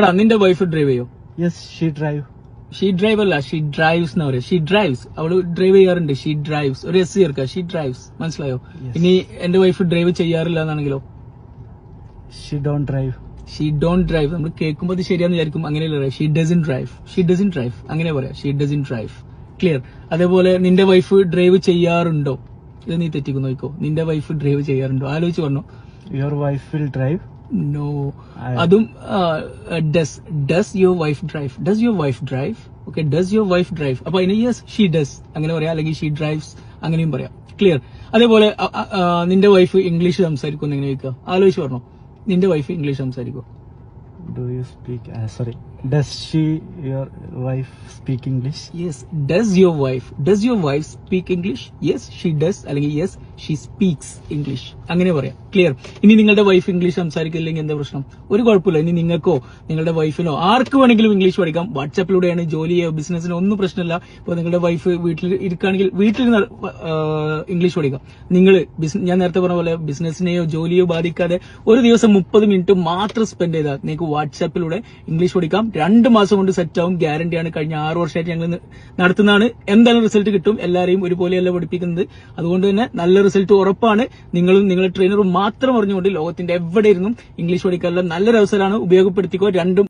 എടാ നിന്റെ wife drive ചെയ്യോ? Yes she drive she drive അല്ല ഷീ ഡ്രൈവ്സ് എന്ന് പറയാം. ഷീ ഡ്രൈവ്സ് അവൾ ഡ്രൈവ് ചെയ്യാറുണ്ട്. ഷീ ഡ്രൈവ്സ് ഒരു എസ് ചേർക്ക. ഷീ ഡ്രൈവ്സ് മനസ്സിലായോ? ഇനി എന്റെ വൈഫ് ഡ്രൈവ് ചെയ്യാറില്ല എന്നാണെങ്കിലോ? She don't drive she don't drive നമ്മൾ കേൾക്കുമ്പോൾ അത് ശരിയാന്ന് വിചാരിക്കും. അങ്ങനെയല്ല പറയാം? She doesn't drive she doesn't drive അങ്ങനെ പറയാം. ഷീ ഡസൻ ഡ്രൈവ് ക്ലിയർ അതേപോലെ നിന്റെ വൈഫ് ഡ്രൈവ് ചെയ്യാറുണ്ടോ? ഇത് നീ തെറ്റിക്കുന്നു നോക്കോ നിന്റെ വൈഫ് ഡ്രൈവ് ചെയ്യാറുണ്ടോ? ആലോചിച്ച് പറഞ്ഞു. Your wife will drive no അതും does does your wife drive does your wife drive okay does your wife drive അപ്പൊ അതിന് യെസ് ഷീ ഡസ് അങ്ങനെ പറയാം. അല്ലെങ്കിൽ ഷീ ഡ്രൈവ്സ് അങ്ങനെയും പറയാം. ക്ലിയർ അതേപോലെ നിന്റെ വൈഫ് ഇംഗ്ലീഷ് സംസാരിക്കും എങ്ങനെ ചോദിക്കുക? ആലോചിച്ച് പറഞ്ഞോ. നിന്റെ വൈഫ് ഇംഗ്ലീഷ് സംസാരിക്കും do you speak sorry does she your wife speak English yes does your wife does your wife speak English yes she does അല്ലെങ്കിൽ യെസ് ഷീ സ്പീക്സ് ഇംഗ്ലീഷ് അങ്ങനെ പറയാം. ക്ലിയർ ഇനി നിങ്ങളുടെ വൈഫ് ഇംഗ്ലീഷ് സംസാരിക്കില്ലെങ്കിൽ എന്താ പ്രശ്നം? ഒരു കുഴപ്പമില്ല. ഇനി നിങ്ങൾക്കോ നിങ്ങളുടെ വൈഫിനോ ആർക്ക് വേണമെങ്കിലും ഇംഗ്ലീഷ് പഠിക്കാം. വാട്സാപ്പിലൂടെയാണ് ജോലിയോ ബിസിനസ്സിനോ ഒന്നും പ്രശ്നമില്ല. ഇപ്പോൾ നിങ്ങളുടെ വൈഫ് വീട്ടിൽ ഇരിക്കുകയാണെങ്കിൽ വീട്ടിൽ ഇംഗ്ലീഷ് പഠിക്കാം. നിങ്ങൾ ഞാൻ നേരത്തെ പറഞ്ഞ പോലെ ബിസിനസ്സിനെയോ ജോലിയോ ബാധിക്കാതെ ഒരു ദിവസം മുപ്പത് മിനിറ്റ് മാത്രം സ്പെൻഡ് ചെയ്താൽ നിങ്ങൾക്ക് വാട്സാപ്പിലൂടെ ഇംഗ്ലീഷ് പഠിക്കാം. രണ്ട് മാസം കൊണ്ട് സെറ്റ് ആവും. ഗ്യാരണ്ടിയാണ് കഴിഞ്ഞ ആറ് വർഷമായിട്ട് ഞങ്ങൾ നടത്തുന്നതാണ്. എന്തായാലും റിസൾട്ട് കിട്ടും. എല്ലാവരെയും ഒരുപോലെയല്ല പഠിപ്പിക്കുന്നത്. അതുകൊണ്ട് തന്നെ നല്ല റിസൾട്ട് ഉറപ്പാണ്. നിങ്ങളും നിങ്ങളുടെ ട്രെയിനറും മാത്രം അറിഞ്ഞുകൊണ്ട് ലോകത്തിന്റെ എവിടെ ഇരുന്നും ഇംഗ്ലീഷ് പഠിക്കാനുള്ള നല്ലൊരു അവസരമാണ് ഉപയോഗപ്പെടുത്തിക്കോ. രണ്ടും